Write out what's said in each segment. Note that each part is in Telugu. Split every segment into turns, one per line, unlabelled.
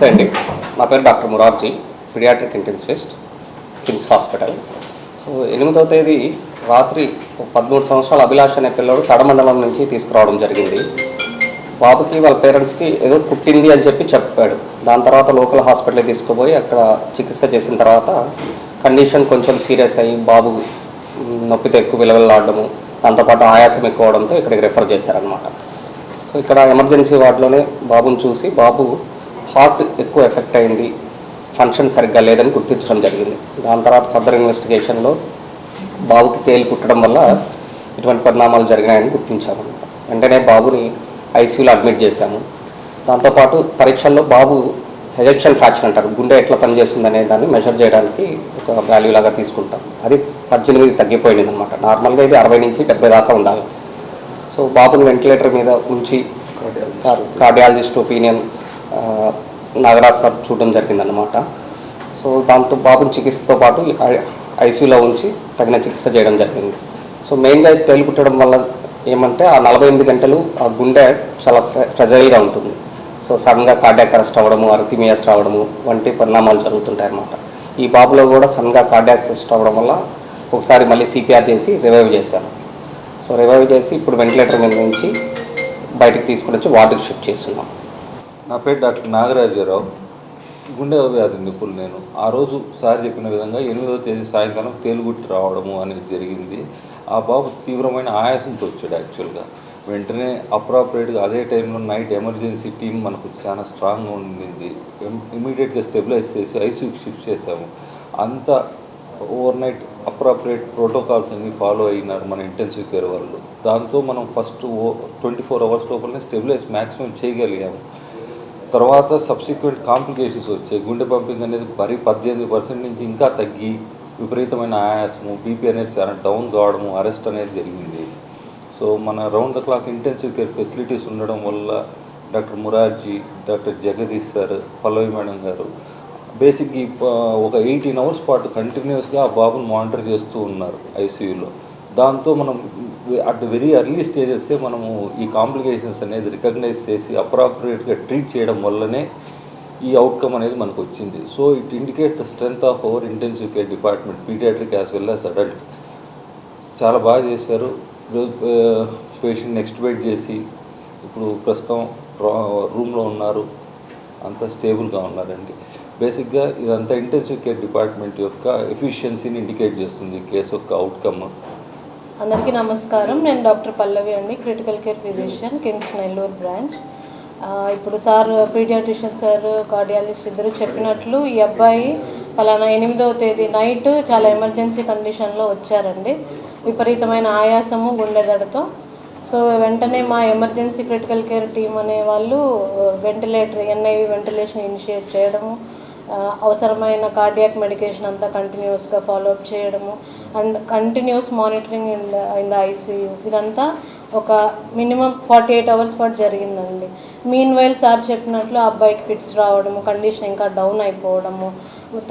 నమస్తే అండి. నా పేరు doctor Murarji paediatric intensivist KIMS hospital. So ఎనిమిదవ తేదీ రాత్రి ఒక పదమూడు సంవత్సరాల అభిలాష్ అనే పిల్లడు తడమండలం నుంచి తీసుకురావడం జరిగింది. బాబుకి వాళ్ళ పేరెంట్స్కి ఏదో పుట్టింది అని చెప్పి చెప్పాడు. దాని తర్వాత లోకల్ హాస్పిటల్కి తీసుకుపోయి అక్కడ చికిత్స చేసిన తర్వాత కండిషన్ కొంచెం సీరియస్ అయ్యి బాబు నొప్పితో ఎక్కువ విలవలాడడము దాంతోపాటు ఆయాసం ఎక్కువ అవడంతో ఇక్కడికి రెఫర్ చేశారనమాట సో ఇక్కడ ఎమర్జెన్సీ వార్డులోనే బాబుని చూసి బాబు హార్ట్ ఎక్కువ ఎఫెక్ట్ అయింది ఫంక్షన్ సరిగ్గా లేదని గుర్తించడం జరిగింది. దాని తర్వాత ఫర్దర్ ఇన్వెస్టిగేషన్లో బాబుకి తేలి కుట్టడం వల్ల ఇటువంటి పరిణామాలు జరిగినాయని గుర్తించాము. వెంటనే బాబుని ఐసీయూలో అడ్మిట్ చేశాము. దాంతోపాటు పరీక్షల్లో బాబు ఎజెక్షన్ ఫ్రాక్షన్ అంటారు గుండె ఎట్లా పనిచేస్తుంది అనే దాన్ని మెజర్ చేయడానికి ఒక వాల్యూ లాగా తీసుకుంటాం. అది పద్దెనిమిది తగ్గిపోయింది అనమాట నార్మల్గా ఇది అరవై నుంచి డెబ్బై దాకా ఉండాలి. సో బాబుని వెంటిలేటర్ మీద ఉంచి కార్డియాలజిస్ట్ ఒపీనియన్ నాగరాజ్ సార్ చూడడం జరిగిందనమాట సో దాంతో బాబుని చికిత్సతో పాటు ఐసీయూలో ఉంచి తగిన చికిత్స చేయడం జరిగింది. సో మెయిన్గా తేలిపుట్టడం వల్ల ఏమంటే ఆ నలభై ఎనిమిది గంటలు ఆ గుండె చాలా ఫ్రెజైల్గా ఉంటుంది. సో సడన్గా కార్డియాక్ అరెస్ట్ అవ్వడము అర్థిమియాస్ రావడము వంటి పరిణామాలు జరుగుతుంటాయి అన్నమాట ఈ బాబులో కూడా సడన్గా కార్డియాక్ అరెస్ట్ అవ్వడం వల్ల ఒకసారి మళ్ళీ సిపిఆర్ చేసి రివైవ్ చేశాను సో రివైవ్ చేసి ఇప్పుడు వెంటిలేటర్ మీద నుంచి బయటకు తీసుకుని వచ్చి వార్డుకి షిఫ్ట్ చేస్తున్నాం.
నా పేరు డాక్టర్ నాగరాజరావు. గుండె వ్యాధి నిపుణులు నేను. ఆ రోజు సార్ చెప్పిన విధంగా ఎనిమిదవ తేదీ సాయంకాలం తేలుగుట్టి రావడము అనేది జరిగింది. ఆ బాబు తీవ్రమైన ఆయాసంతో వచ్చాడు యాక్చువల్గా. వెంటనే అప్రాపరేట్గా అదే టైంలో నైట్ ఎమర్జెన్సీ టీం మనకు చాలా స్ట్రాంగ్గా ఉండింది. ఇమీడియట్గా స్టెబిలైజ్ చేసి ఐసీయూకి షిఫ్ట్ చేసాము అంత ఓవర్ నైట్ అప్రాపరేట్ ప్రోటోకాల్స్ అన్ని ఫాలో అయినారు మన ఇంటెన్సివ్ కేర్ వాళ్ళు. దాంతో మనం ఫస్ట్ ఓ ట్వంటీ ఫోర్ అవర్స్ లోపలనే స్టెబిలైజ్ మ్యాక్సిమం చేయగలిగాము. తర్వాత సబ్సిక్వెంట్ కాంప్లికేషన్స్ వచ్చాయి. గుండె పంపింగ్ అనేది మరీ పద్దెనిమిది పర్సెంట్ నుంచి ఇంకా తగ్గి విపరీతమైన ఆయాసము బీపీ అనేది చాలా డౌన్ కావడము అరెస్ట్ అనేది జరిగింది. సో మన round the clock intensive care facilities ఉండడం వల్ల doctor Murarji doctor Jagdish sir Pallavi madam గారు బేసిక్ ఒక ఎయిటీన్ అవర్స్ పాటు కంటిన్యూస్గా ఆ బాబుని మానిటర్ చేస్తూ ఉన్నారు ఐసీయూలో దాంతో మనం at the very early stages మనము ఈ కాంప్లికేషన్స్ అనేది రికగ్నైజ్ చేసి అప్రాప్రియేట్గా ట్రీట్ చేయడం వల్లనే ఈ అవుట్కమ్ అనేది మనకు వచ్చింది. So it indicate the strength of our intensive care department paediatric as well as adult చాలా బాగా చేశారు. ఈరోజు పేషెంట్ నెక్స్ట్ బెడ్ చేసి ఇప్పుడు ప్రస్తుతం రూమ్లో ఉన్నారు. అంతా స్టేబుల్గా ఉన్నారండి. బేసిక్గా ఇదంతా ఇంటెన్సివ్ కేర్ డిపార్ట్మెంట్ యొక్క ఎఫిషియన్సీని ఇండికేట్ చేస్తుంది. కేసు యొక్క అవుట్కమ్
అందరికీ నమస్కారం. నేను డాక్టర్ పల్లవి అండి. Critical care physician KIMS Nellore branch ఇప్పుడు సార్ పీడియాట్రిషియన్ సార్ కార్డియాలజిస్ట్ ఇద్దరు చెప్పినట్లు ఈ అబ్బాయి ఫలానా ఎనిమిదవ తేదీ నైట్ చాలా ఎమర్జెన్సీ కండిషన్లో వచ్చారండి. విపరీతమైన ఆయాసము గుండెదడతో సో వెంటనే మా ఎమర్జెన్సీ క్రిటికల్ కేర్ టీం అనే వాళ్ళు వెంటిలేటర్ ఎన్ఐవి వెంటిలేషన్ ఇనిషియేట్ చేయడము అవసరమైన కార్డియాక్ మెడికేషన్ అంతా కంటిన్యూస్గా ఫాలోఅప్ చేయడము and continuous monitoring in the in the ICU ఇదంతా ఒక మినిమం ఫార్టీ ఎయిట్ అవర్స్ పాటు జరిగిందండి. మీన్ వైల్ సార్ చెప్పినట్లు ఆ అబ్బాయికి ఫిట్స్ రావడము కండిషన్ ఇంకా డౌన్ అయిపోవడము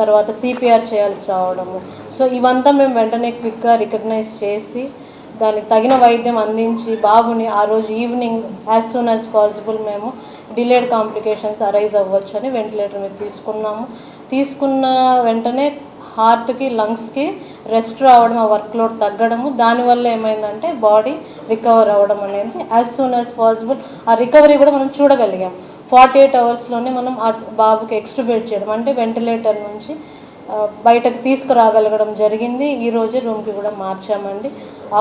తర్వాత సిపిఆర్ చేయాల్సి రావడము. సో ఇవంతా మేము వెంటనే క్విక్గా రికగ్నైజ్ చేసి దానికి తగిన వైద్యం అందించి బాబుని ఆ రోజు evening as soon as possible మేము డిలేడ్ కాంప్లికేషన్స్ అరైజ్ అవ్వచ్చు అని వెంటిలేటర్ మీద తీసుకున్నాము. తీసుకున్న వెంటనే హార్ట్కి లంగ్స్కి రెస్ట్ రావడం ఆ వర్క్లోడ్ తగ్గడము దానివల్ల ఏమైందంటే బాడీ రికవర్ అవ్వడం అనేది. యాజ్ సూన్ యాజ్ పాసిబుల్ ఆ రికవరీ కూడా మనం చూడగలిగాం. ఫార్టీ ఎయిట్ అవర్స్లోనే మనం ఆ బాబుకి ఎక్స్ట్రిబేట్ చేయడం. అంటే వెంటిలేటర్ నుంచి బయటకు తీసుకురాగలగడం జరిగింది. ఈరోజు రూమ్కి కూడా మార్చామండి.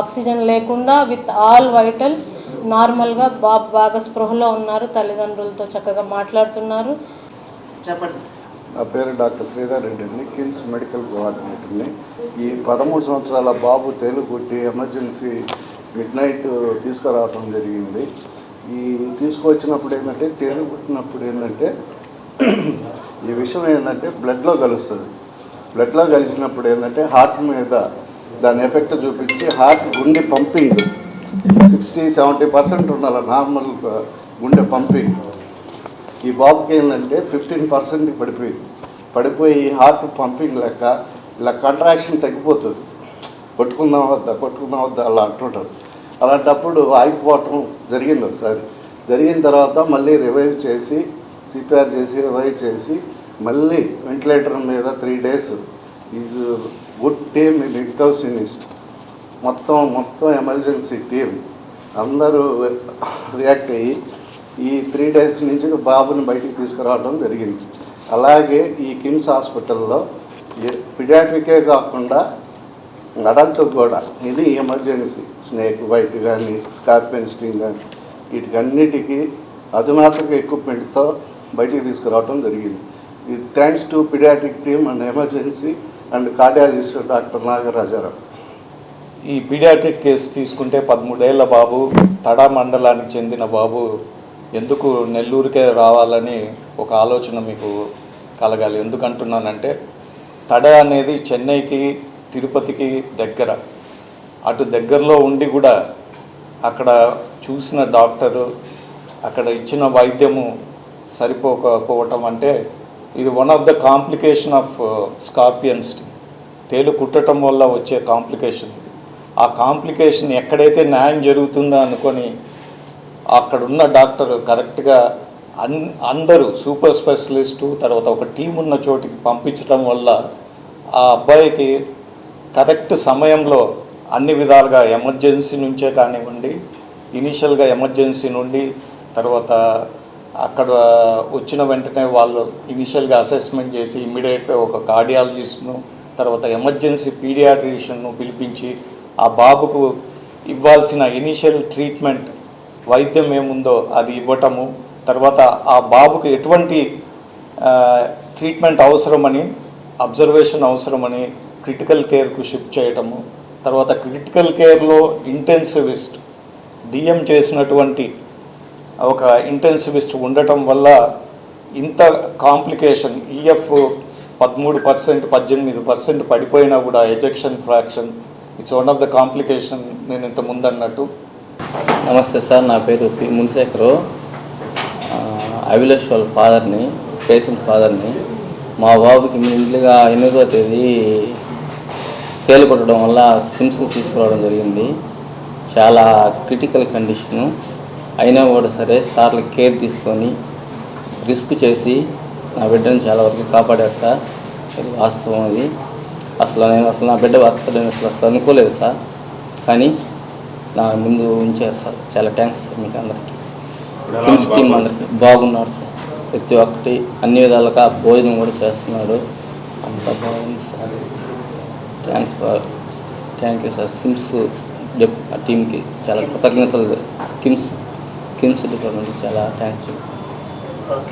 ఆక్సిజన్ లేకుండా విత్ ఆల్ వైటల్స్ నార్మల్గా బాబు బాగా స్పృహలో ఉన్నారు. తల్లిదండ్రులతో చక్కగా మాట్లాడుతున్నారు.
చెప్పండి
నా పేరు డాక్టర్ శ్రీధర్ రెడ్డిని కిమ్స్ మెడికల్ కోఆర్డినేటర్ని. ఈ పదమూడు సంవత్సరాల బాబు తేలుగుట్టి ఎమర్జెన్సీ మిడ్ నైట్ తీసుకురావటం జరిగింది. ఈ తీసుకువచ్చినప్పుడు ఏంటంటే తేలుగుట్టినప్పుడు ఏంటంటే ఈ విషయం ఏంటంటే బ్లడ్లో కలుస్తుంది. బ్లడ్లో కలిసినప్పుడు ఏంటంటే హార్ట్ మీద దాని ఎఫెక్ట్ చూపించి హార్ట్ గుండె పంపింగ్ సిక్స్టీ సెవెంటీ పర్సెంట్ ఉండాలి నార్మల్ గుండె పంపింగ్. ఈ బాబుకి ఏంటంటే ఫిఫ్టీన్ పర్సెంట్ పడిపోయింది. పడిపోయి హార్ట్ పంపింగ్ లెక్క ఇలా కంట్రాక్షన్ తగ్గిపోతుంది. కొట్టుకుందాం వద్దా కొట్టుకుందాం వద్దా అలా అంటుంటారు. అలాంటప్పుడు ఆగిపోవటం జరిగింది ఒకసారి. జరిగిన తర్వాత మళ్ళీ రివైవ్ చేసి సిపిఆర్ చేసి రివైవ్ చేసి మళ్ళీ వెంటిలేటర్ మీద three days is good team without సినిస్ట్ మొత్తం మొత్తం ఎమర్జెన్సీ టీం అందరూ రియాక్ట్ అయ్యి ఈ త్రీ డేస్ నుంచి బాబుని బయటికి తీసుకురావడం జరిగింది. అలాగే ఈ కిమ్స్ హాస్పిటల్లో పిడియాట్రికే కాకుండా అడల్ట్ కూడా ఇది ఎమర్జెన్సీ. స్నేక్ వైట్ కానీ స్కార్పియన్ స్టింగ్ కానీ వీటికన్నిటికీ అధునాతక ఎక్విప్మెంట్తో బయటికి తీసుకురావడం జరిగింది. ఇది thanks to pediatric team and emergency and cardiologist doctor Nagarajarao.
ఈ పీడియాట్రిక్ కేసు తీసుకుంటే పదమూడేళ్ళ బాబు తడా మండలానికి చెందిన బాబు ఎందుకు నెల్లూరుకే రావాలని ఒక ఆలోచన మీకు కలగాలి. ఎందుకంటున్నానంటే తడ అనేది చెన్నైకి తిరుపతికి దగ్గర. అటు దగ్గరలో ఉండి కూడా అక్కడ చూసిన డాక్టరు అక్కడ ఇచ్చిన వైద్యము సరిపోకపోవటం అంటే ఇది one of the complication of scorpions తేలు కుట్టడం వల్ల వచ్చే కాంప్లికేషన్ ఆ కాంప్లికేషన్ ఎక్కడైతే న్యాయం జరుగుతుందో అనుకొని అక్కడ ఉన్న డాక్టర్ కరెక్ట్గా అన్ అందరూ సూపర్ స్పెషలిస్టు తర్వాత ఒక టీం ఉన్న చోటికి పంపించడం వల్ల ఆ అబ్బాయికి కరెక్ట్ సమయంలో అన్ని విధాలుగా ఎమర్జెన్సీ నుంచే కానివ్వండి ఇనీషియల్గా ఎమర్జెన్సీ నుండి తర్వాత అక్కడ వచ్చిన వెంటనే వాళ్ళు ఇనిషియల్గా అసెస్మెంట్ చేసి ఇమ్మీడియట్గా ఒక కార్డియాలజిస్ట్ను తర్వాత ఎమర్జెన్సీ పీడియాట్రిషియన్ను పిలిపించి ఆ బాబుకు ఇవ్వాల్సిన ఇనిషియల్ ట్రీట్మెంట్ వైద్యం ఏముందో అది ఇవ్వటము తర్వాత ఆ బాబుకు ఎటువంటి ట్రీట్మెంట్ అవసరమని అబ్జర్వేషన్ అవసరమని క్రిటికల్ కేర్కు షిఫ్ట్ చేయటము తర్వాత క్రిటికల్ కేర్లో ఇంటెన్సివిస్ట్ డిఎం చేసినటువంటి ఒక ఇంటెన్సివిస్ట్ ఉండటం వల్ల ఇంత కాంప్లికేషన్ ఈఎఫ్ పదమూడు పర్సెంట్ పద్దెనిమిది పర్సెంట్ పడిపోయినా కూడా ejection fraction it's one of the complication నేను ఇంత ముందు అన్నట్టు
నమస్తే సార్ నా పేరు పి మునిశేఖరు. ఆ, అభిలాష్ వాళ్ళ ఫాదర్ని పేషెంట్ ఫాదర్ని. మా బాబుకి ఇమ్మీడియట్గా ఎనిమిదో తేదీ తేలు కొట్టడం వల్ల సిమ్స్కి తీసుకురావడం జరిగింది. చాలా క్రిటికల్ కండిషను. అయినా కూడా సరే సార్లు కేర్ తీసుకొని రిస్క్ చేసి నా బిడ్డను చాలా వరకు కాపాడారు సార్. వాస్తవం అది. అసలు నేను అసలు నా బిడ్డ వస్తాడని అసలు అసలు అనుకోలేదు సార్. కానీ నా ముందు ఉంచారు సార్ చాలా థ్యాంక్స్ సార్ మీకు అందరికీ. కిమ్స్ టీమ్ అందరికీ బాగున్నారు సార్ ప్రతి ఒక్కటి అన్ని విధాలుగా భోజనం కూడా చేస్తున్నాడు. అంత బాగుంది sir thanks for thank you sir SIMS dip టీమ్కి చాలా కృతజ్ఞతలు. కిమ్స్ కిమ్స్ డిపార్ట్మెంట్కి చాలా థ్యాంక్స్ చెప్పాను